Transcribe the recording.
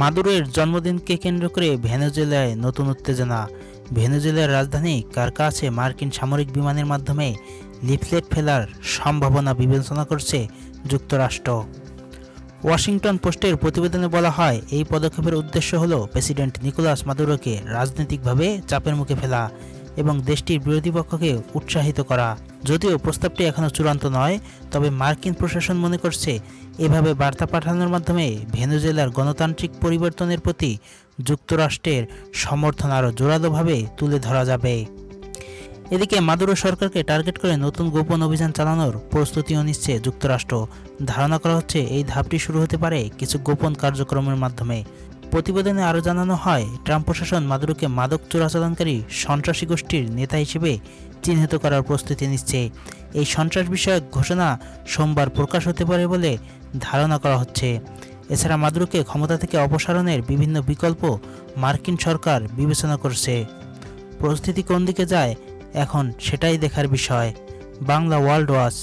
মাদুরের জন্মদিনকে কেন্দ্র করে ভেনেজুয়েলায় নতুন উত্তেজনা। ভেনেজুয়েলার রাজধানী কারকাছে মার্কিন সামরিক বিমানের মাধ্যমে লিফলেট ফেলার সম্ভাবনা বিবেচনা করছে যুক্তরাষ্ট্র। ওয়াশিংটন পোস্টের প্রতিবেদনে বলা হয়, এই পদক্ষেপের উদ্দেশ্য হল প্রেসিডেন্ট নিকোলাস মাদুরোকে রাজনৈতিকভাবে চাপের মুখে ফেলা। এবং দেশটির বিরোধী পক্ষকে উৎসাহিত করা। যদিও প্রস্তাবটি এখনও চূড়ান্ত নয়, তবে মার্কিন প্রশাসন মনে করছে, এভাবে বার্তা পাঠানোর মাধ্যমে ভেনেজুয়েলার গণতান্ত্রিক পরিবর্তনের প্রতি যুক্তরাষ্ট্রের সমর্থন আরও জোরালোভাবে তুলে ধরা যাবে। এদিকে মাদুরো সরকারকে টার্গেট করে নতুন গোপন অভিযান চালানোর প্রস্তুতিও নিচ্ছে যুক্তরাষ্ট্র। ধারণা করা হচ্ছে, এই ধাপটি শুরু হতে পারে কিছু গোপন কার্যক্রমের মাধ্যমে। প্রতিবেদনে আরও জানানো হয়, ট্রাম্প প্রশাসন মাদুরোকে মাদক চোরাচালানকারী সন্ত্রাসী গোষ্ঠীর নেতা হিসেবে চিহ্নিত করার প্রস্তুতি নিচ্ছে। এই সন্ত্রাস বিষয়ক ঘোষণা সোমবার প্রকাশ হতে পারে বলে ধারণা করা হচ্ছে। এছাড়া মাদুরোকে ক্ষমতা থেকে অপসারণের বিভিন্ন বিকল্প মার্কিন সরকার বিবেচনা করছে। পরিস্থিতি কোন দিকে যায়, এখন সেটাই দেখার বিষয়। Bangla World Watch.